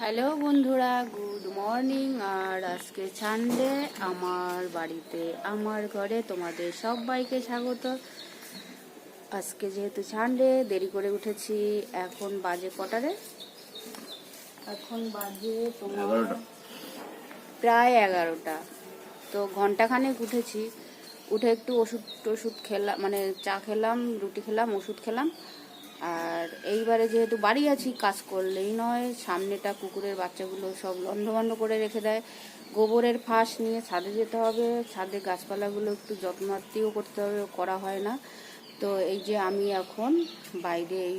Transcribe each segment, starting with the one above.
Hello বন্ধুরা good morning. আর আজকে Sunday আমার বাড়িতে আমার ঘরে তোমাদের সবাইকে স্বাগত। আজকে যেহেতু সানডে দেরি করে উঠেছি। এখন বাজে কটারে? এখন বাজে তোমার প্রায় এগারোটা। তো ঘন্টাখানেক উঠেছি। উঠে একটু ওষুধ টষুধ খেলাম মানে চা খেলাম রুটি খেলাম ওষুধ খেলাম। আর এইবারে যেহেতু বাড়ি আছি, কাজ করলেই নয়। সামনেটা কুকুরের বাচ্চাগুলো সব লন্ডভন্ড করে রেখে দেয়। গোবরের ফাঁস নিয়ে ছাদে যেতে হবে। ছাদে গাছপালাগুলো একটু যত্নার্থীও করতে হবে, করা হয় না। তো এই যে আমি এখন বাইরে এই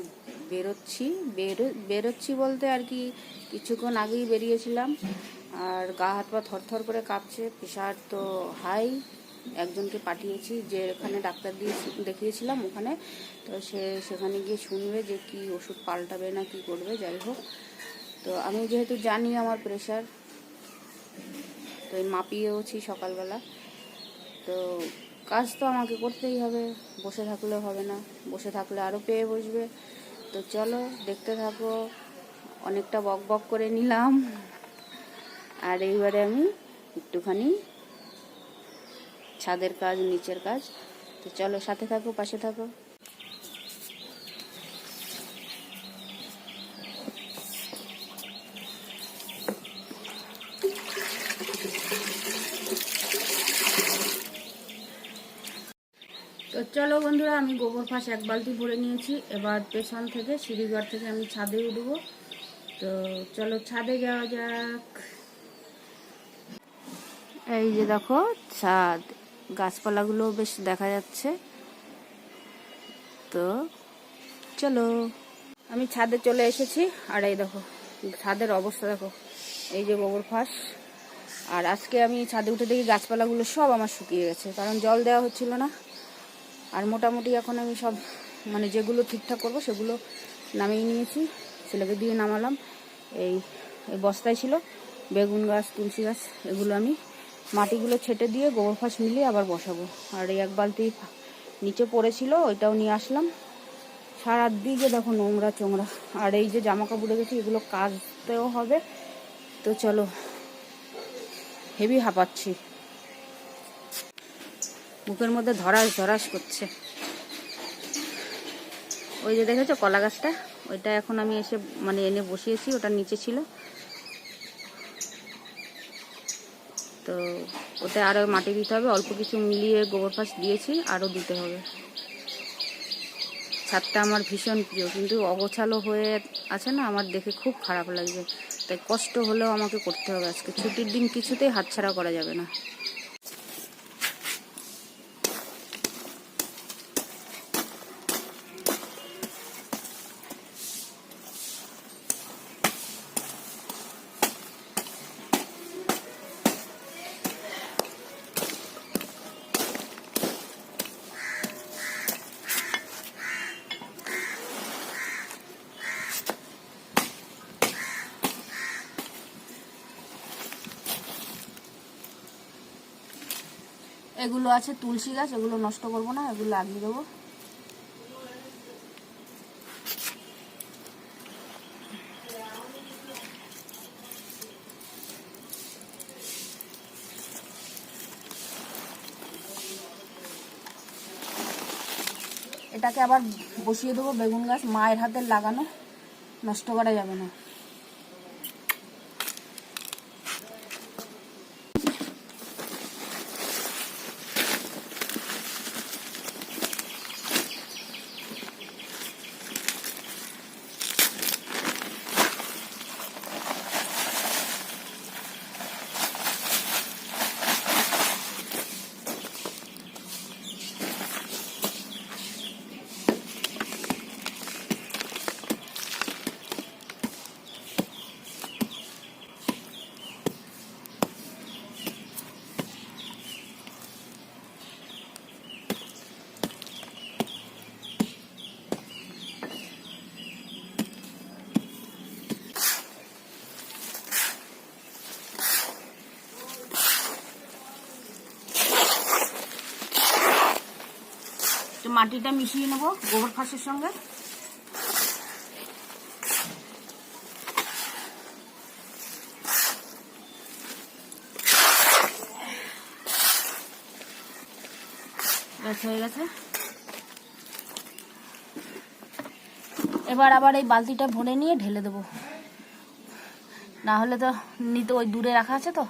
বেরোচ্ছি। বেরো, বেরোচ্ছি বলতে আর কি কিছুক্ষণ আগেই বেরিয়েছিলাম। আর গা হাত পা থরথর করে কাঁপছে। প্রেশার তো হাই একজনকে পাঠিয়েছি, যে এখানে ডাক্তার দিয়ে দেখিয়েছিলাম ওখানে। তো সে সেখানে গিয়ে শুনবে যে কি ওষুধ পাল্টাবে না কি করবে, যাই হোক। তো আমি যেহেতু জানি আমার প্রেশার তো মাপিয়েওছি সকালবেলা। তো কাজ তো আমাকে করতেই হবে, বসে থাকলেও হবে না, বসে থাকলে আরও পেয়ে বসবে। তো চলো, দেখতে থাকো, অনেকটা বক বক করে নিলাম। আর এইবারে আমি একটুখানি ছাদের কাজ, নিচের কাজ। তো চলো, সাথে থাকো, পাশে থাকো। তো চলো বন্ধুরা, আমি গোবর ফাঁস এক বালতি ভরে নিয়েছি। এবার পেছন থেকে সিঁড়িঘর থেকে আমি ছাদে উঠবো। তো চলো, ছাদে যাওয়া যাক। এই যে দেখো, ছাদ। গাছপালাগুলো বেশ দেখা যাচ্ছে। তো চলো। আমি ছাদে চলে এসেছি। আর এই দেখো, ছাদের অবস্থা দেখো। এই যে গোবর ফাঁস। আর আজকে আমি ছাদে উঠে দেখি গাছপালাগুলো সব আমার শুকিয়ে গেছে, কারণ জল দেওয়া হচ্ছিল না। আর মোটামুটি এখন আমি সব মানে যেগুলো ঠিকঠাক করব সেগুলো নামিয়ে নিয়েছি। ছেলেকে দিয়ে নামালাম। এই এই বস্তায় ছিল। বেগুন গাছ, তুলসী গাছ, এগুলো আমি মাটিগুলো ছেটে দিয়ে গোবর ফাঁস মিলিয়ে আবার বসাবো। আর এই এক বালতি নিচে পড়েছিল, ওইটাও নিয়ে আসলাম। সারা দিকে দেখো নোংরা চোংরা। আর এই যে জামা কাপড়ে গেছে এগুলো কাচতেও হবে। তো চলো, হেভি হাঁপাচ্ছি। বুকের মধ্যে ধরাস ধরাস করছে। ওই যে দেখেছ কলা গাছটা? ওইটা এখন আমি এসে মানে এনে বসিয়েছি ওটার নিচে ছিল। তো ওতে আরও মাটি দিতে হবে। অল্প কিছু মিলিয়ে গোবর ফাঁস দিয়েছি আরও দিতে হবে। ছাদটা আমার ভীষণ প্রিয়, কিন্তু অগোছালো হয়ে আছে না, আমার দেখে খুব খারাপ লাগছে। তাই কষ্ট হলেও আমাকে করতে হবে। আজকে ছুটির দিন কিছুতেই হাতছাড়া করা যাবে না। এগুলো আছে, তুলসী গাছ, এগুলো নষ্ট করব না, এগুলো লাগিয়ে দেবো। এটাকে আবার বসিয়ে দেবো বেগুন গাছ, মায়ের হাতের লাগানো, নষ্ট করা যাবে না। মাটিটা মিশিয়ে নেব গোবর ফাঁসের সঙ্গে। ব্যাস হয়ে গেছে। এবার আবার এই বালতিটা ভরে নিয়ে ঢেলে দেবো। না হলে তো নিতে ওই দূরে রাখা আছে তো?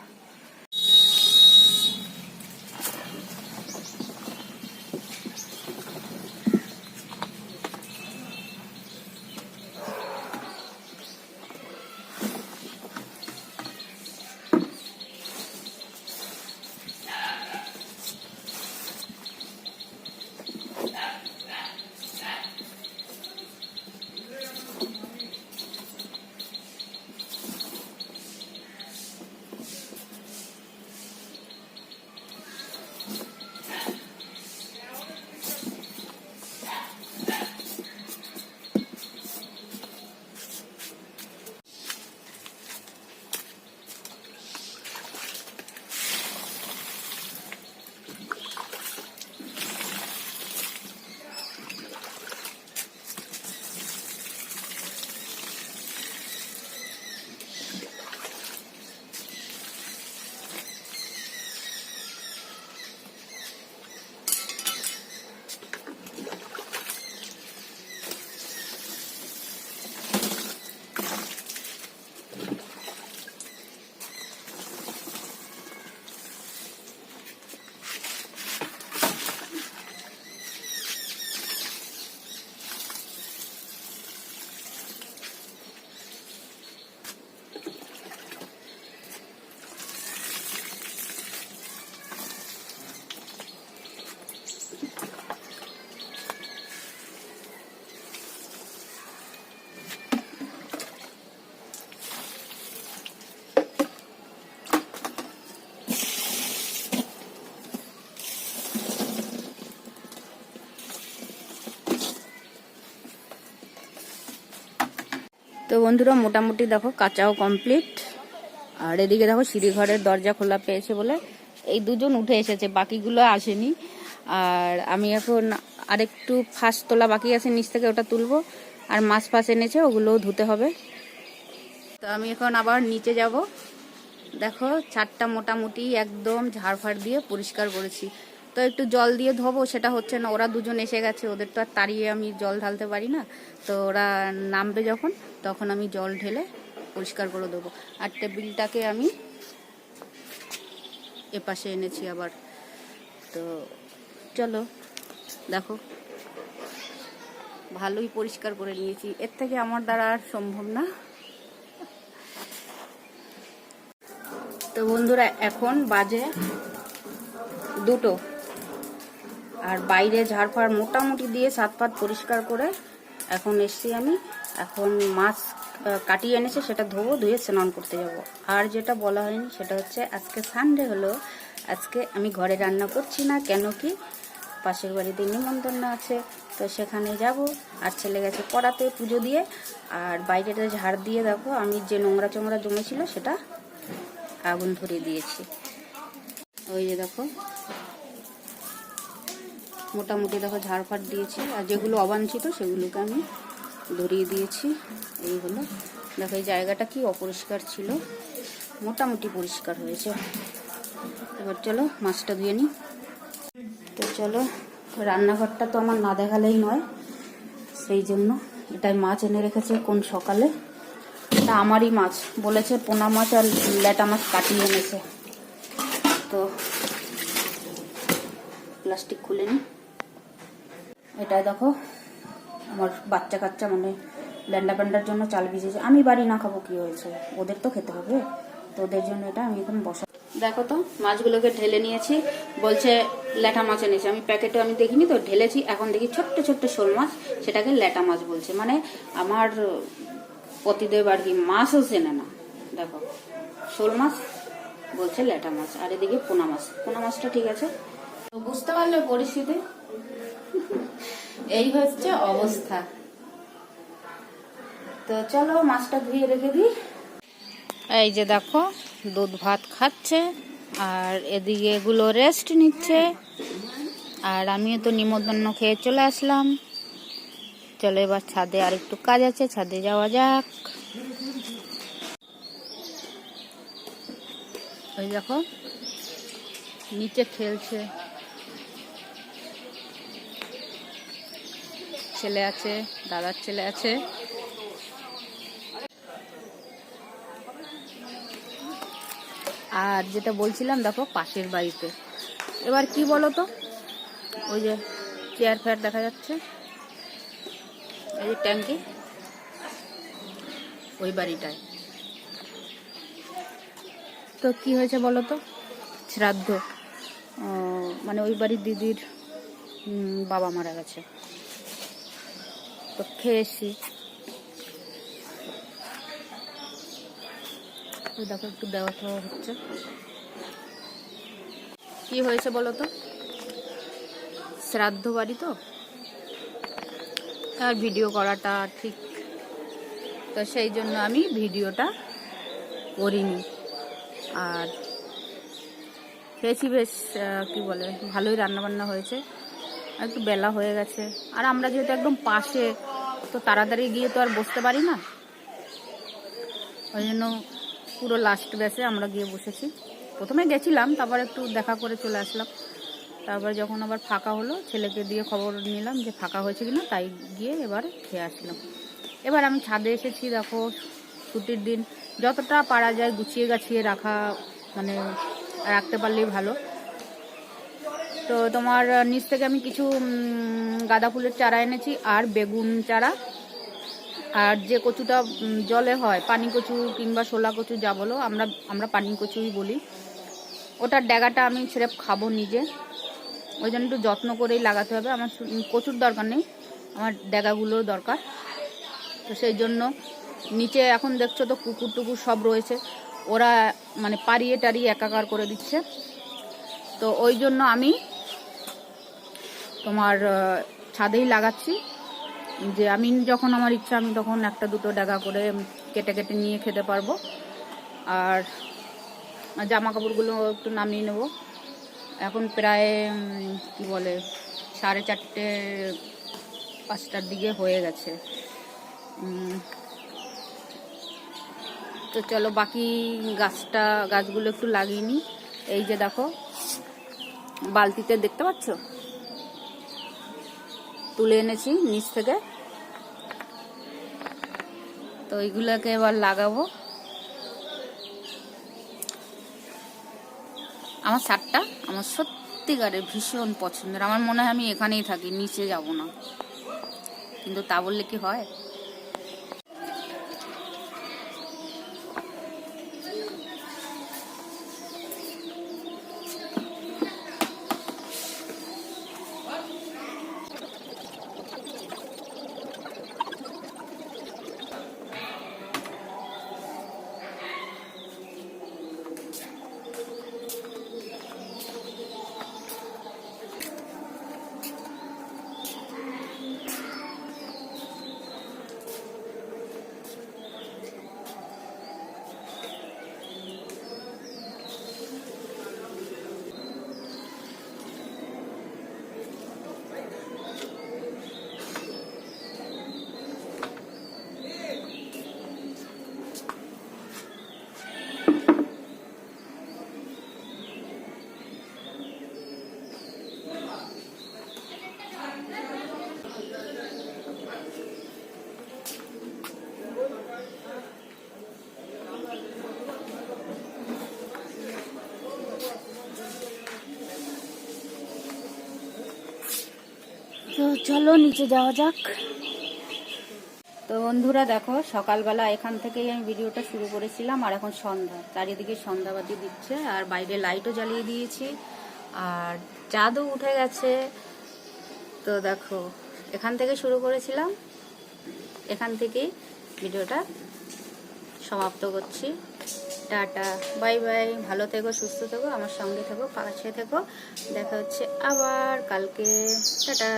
বন্ধুরা, মোটামুটি দেখো কাঁচাও কমপ্লিট আর এদিকে দেখো সিঁড়িঘরের দরজা খোলা পেয়েছে বলে এই দুজন উঠে এসেছে, বাকিগুলো আসেনি। আর আমি এখন আরেকটু ফাঁস তোলা বাকি আছে, নিচ থেকে ওটা তুলবো। আর মাছ ফাঁস এনেছে, ওগুলোও ধুতে হবে। তো আমি এখন আবার নিচে যাব। দেখো, ছাদটা মোটামুটি একদম ঝাড়ফাড় দিয়ে পরিষ্কার করেছি। তো একটু জল দিয়ে ধোবো, সেটা হচ্ছে না, ওরা দুজন এসে গেছে, ওদের তো আর তাড়িয়ে আমি জল ঢালতে পারি না। তো ওরা নামবে যখন, তখন আমি জল ঢেলে পরিষ্কার করে দেবো আর টেবিলটাকে আমি এপাশে এনেছি আবার। তো চলো, দেখো। ভালোই পরিষ্কার করে নিয়েছি। এর থেকে আমার দ্বারা আর সম্ভব না। তো বন্ধুরা, এখন বাজে দুটো। আর বাইরে ঝাড়ফাড় মোটামুটি দিয়ে সাত পাত পরিষ্কার করে এখন এসছি আমি। এখন মাছ কাটিয়ে এনেছে, সেটা ধোবো, ধুয়ে স্নান করতে যাব। আর যেটা বলা হয়নি, সেটা হচ্ছে আজকে সানডে হলো। আজকে আমি ঘরে রান্না করছি না, কেন কি? পাশের বাড়িতে নিমন্ত্রণ আছে, তো সেখানে যাব। আর ছেলে গেছে পড়াতে পুজো দিয়ে। আর বাইরেটা ঝাড় দিয়ে দেখো, আমি যে নোংরা চোংরা জমেছিল, সেটা আগুন ধরিয়ে দিয়েছি। ওই যে দেখো মোটামুটি দেখো ঝাড়ফাড় দিয়েছি, আর যেগুলো অবাঞ্ছিত সেগুলোকে আমি ধরিয়ে দিয়েছি। এই হলো। দেখো, এই জায়গাটা কি অপরিষ্কার ছিল। মোটামুটি পরিষ্কার হয়েছে। এবার চলো, মাছটা ধুয়ে নিই। তো চলো, রান্নাঘরটা তো আমার না দেখালেই নয়। সেই জন্য এটাই মাছ এনে রেখেছে কোন সকালে। এটা আমারই মাছ। বলেছে পোনা মাছ আর ল্যাটা মাছ কাটিয়ে এনেছে। তো প্লাস্টিক খুলে নি এটা দেখো। আমার বাচ্চা কাচ্চা মানে ল্যান্ডা প্যান্ডার জন্য চাল ভিজেছে। আমি বাড়ি না খাব, কি হয়েছে? ওদের তো খেতে হবে। তো ওদের জন্য এটা আমি এখন বসা দেখো তো, মাছগুলোকে ঢেলে নিয়েছি। বলছে, ল্যাটা মাছ এনেছে। আমি প্যাকেটে আমি দেখিনি তো, ঢেলেছি। এখন দেখি ছোট্ট ছোট্ট শোল মাছ, সেটাকে ল্যাটা মাছ বলছে। মানে আমার পতিদেব আর কি মাছও চেনে না। দেখো, শোল মাছ বলছে ল্যাটা মাছ। আর এদিকে পোনা মাছ। পোনা মাছটা ঠিক আছে। তো বুঝতে পারলে পরিস্থিতি। এই হচ্ছে অবস্থা। তো চলো মাছটা ধুয়ে রেখে দিই। এই যে দেখো, দুধ ভাত খাচ্ছে, আর এদিকে এগুলো রেস্ট নিচ্ছে। আর আমিও তো নিমন্ত্রণ খেয়ে চলে আসলাম। চলো এবার ছাদে আর একটু কাজ আছে, ছাদে যাওয়া যাক। ওই দেখো, নিচে খেলছে ছেলে আছে, দাদার ছেলে আছে। আর যেটা বলছিলাম, দেখো, পাশের বাড়িতে। এবার কি বলো তো ওই যে চেয়ার ফেয়ার দেখা যাচ্ছে। এই যে ট্যাঙ্কি। ওই বাড়িটায়। তো কি হয়েছে বলো তো শ্রাদ্ধ মানে ওই বাড়ির দিদির বাবা মারা গেছে। তো খেয়ে এসছি ওই দেখো একটু দেওয়া হচ্ছে। কি হয়েছে বলো তো? শ্রাদ্ধ বাড়ি তো? আর ভিডিও করাটা ঠিক। তো সেই জন্য আমি ভিডিওটা করিনি। আর খেয়েছি বেশ কি বলে, ভালোই রান্না বান্না হয়েছে। একটু বেলা হয়ে গেছে। আর আমরা যেহেতু একদম পাশে তো তাড়াতাড়ি গিয়ে তো আর বসতে পারি না। ওই জন্য পুরো লাস্ট ব্যাসে আমরা গিয়ে বসেছি। প্রথমে গেছিলাম, তারপর একটু দেখা করে চলে আসলাম। তারপর যখন আবার ফাঁকা হলো, ছেলেকে দিয়ে খবর নিলাম যে ফাঁকা হয়েছে কিনা, তাই গিয়ে এবার খেয়ে আসলাম। এবার আমি ছাদে এসেছি, দেখো, ছুটির দিন। যতটা পারা যায় গুছিয়ে গাছিয়ে রাখা মানে রাখতে পারলেই ভালো। তো তোমার নিচ থেকে আমি কিছু গাঁদা ফুলের চারা এনেছি আর বেগুন চারা। আর যে কচুটা জলে হয়, পানি কচু কিংবা শোলা কচু যা বলো, আমরা আমরা পানি কচুই বলি। ওটার ড্যাগাটা আমি ছেড়ে খাব নিজে। ওই জন্য একটু যত্ন করেই লাগাতে হবে। আমার কচুর দরকার নেই। আমার ড্যাগাগুলোর দরকার। তো সেই জন্য নিচে এখন দেখছ তো কুকুর টুকুর সব রয়েছে। ওরা মানে পারিয়ে টারিয়ে একাকার করে দিচ্ছে। তো ওই জন্য আমি তোমার ছাদেই লাগাচ্ছি। যে আমি যখন আমার ইচ্ছা, আমি তখন একটা দুটো ডাগা করে কেটে কেটে নিয়ে খেতে পারব। আর জামা কাপড়গুলো একটু নামিয়ে নেব। এখন প্রায় কি বলে, সাড়ে চারটে, পাঁচটার দিকে হয়ে গেছে। তো চলো বাকি গাছটা, গাছগুলো একটু লাগিয়ে নিই। এই যে দেখো, বালতিতে দেখতে পাচ্ছ? তুলে এনেছি নিচ থেকে। তো এইগুলোকে এবার লাগাবো। আমার শার্টটা আমার সত্যিকারের ভীষণ পছন্দের। আমার মনে হয় আমি এখানেই থাকি, নিচে যাব না। কিন্তু তা বললে কি হয়? চলো নিচে যাওয়া যাক। তো বন্ধুরা দেখো, সকালবেলা এখান থেকেই আমি ভিডিওটা শুরু করেছিলাম, আর এখন সন্ধ্যা। চারিদিকে সন্ধ্যাবাতি দিচ্ছে, আর বাইরে লাইটও জ্বালিয়ে দিয়েছি, আর চাঁদও উঠে গেছে। তো দেখো, এখান থেকে শুরু করেছিলাম, এখান থেকেই ভিডিওটা সমাপ্ত করছি। টাটা। Bye bye. ভালো থেকো, সুস্থ থেকো, আমার সঙ্গে থেকো, পাশে থেকো। দেখা হচ্ছে আবার কালকে। টাটা।